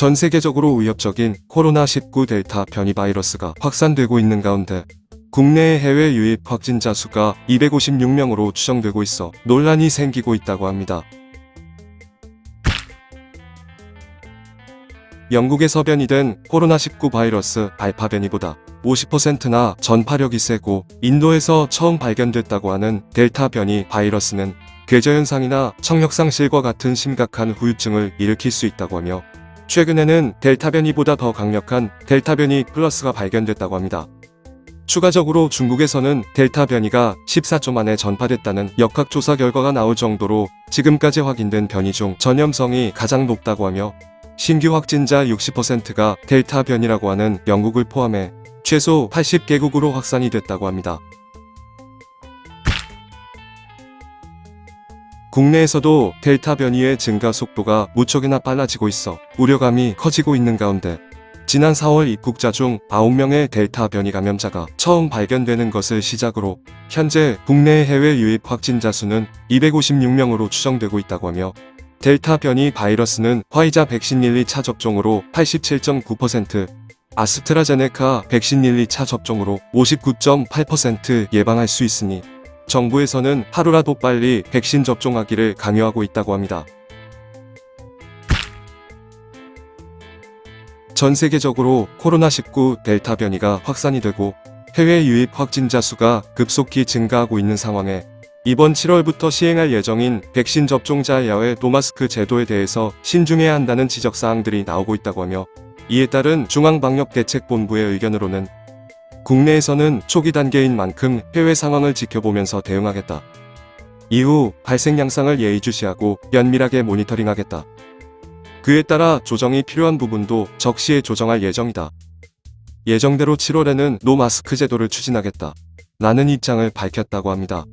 전 세계적으로 위협적인 코로나19 델타 변이 바이러스가 확산되고 있는 가운데 국내 해외 유입 확진자 수가 256명으로 추정되고 있어 논란이 생기고 있다고 합니다. 영국에서 변이된 코로나19 바이러스 알파 변이보다 50%나 전파력이 세고 인도에서 처음 발견됐다고 하는 델타 변이 바이러스는 궤저현상이나 청력상실과 같은 심각한 후유증을 일으킬 수 있다고 하며 최근에는 델타 변이보다 더 강력한 델타 변이 플러스가 발견됐다고 합니다. 추가적으로 중국에서는 델타 변이가 14조 만에 전파됐다는 역학조사 결과가 나올 정도로 지금까지 확인된 변이 중 전염성이 가장 높다고 하며 신규 확진자 60%가 델타 변이라고 하는 영국을 포함해 최소 80개국으로 확산이 됐다고 합니다. 국내에서도 델타 변이의 증가 속도가 무척이나 빨라지고 있어 우려감이 커지고 있는 가운데 지난 4월 입국자 중 9명의 델타 변이 감염자가 처음 발견되는 것을 시작으로 현재 국내 해외 유입 확진자 수는 256명으로 추정되고 있다고 하며 델타 변이 바이러스는 화이자 백신 1, 2차 접종으로 87.9%, 아스트라제네카 백신 1, 2차 접종으로 59.8% 예방할 수 있으니 정부에서는 하루라도 빨리 백신 접종하기를 강요하고 있다고 합니다. 전 세계적으로 코로나19 델타 변이가 확산이 되고 해외 유입 확진자 수가 급속히 증가하고 있는 상황에 이번 7월부터 시행할 예정인 백신 접종자 야외 노마스크 제도에 대해서 신중해야 한다는 지적사항들이 나오고 있다고 하며 이에 따른 중앙방역대책본부의 의견으로는 국내에서는 초기 단계인 만큼 해외 상황을 지켜보면서 대응하겠다. 이후 발생 양상을 예의주시하고 면밀하게 모니터링하겠다. 그에 따라 조정이 필요한 부분도 적시에 조정할 예정이다. 예정대로 7월에는 노 마스크 제도를 추진하겠다. 라는 입장을 밝혔다고 합니다.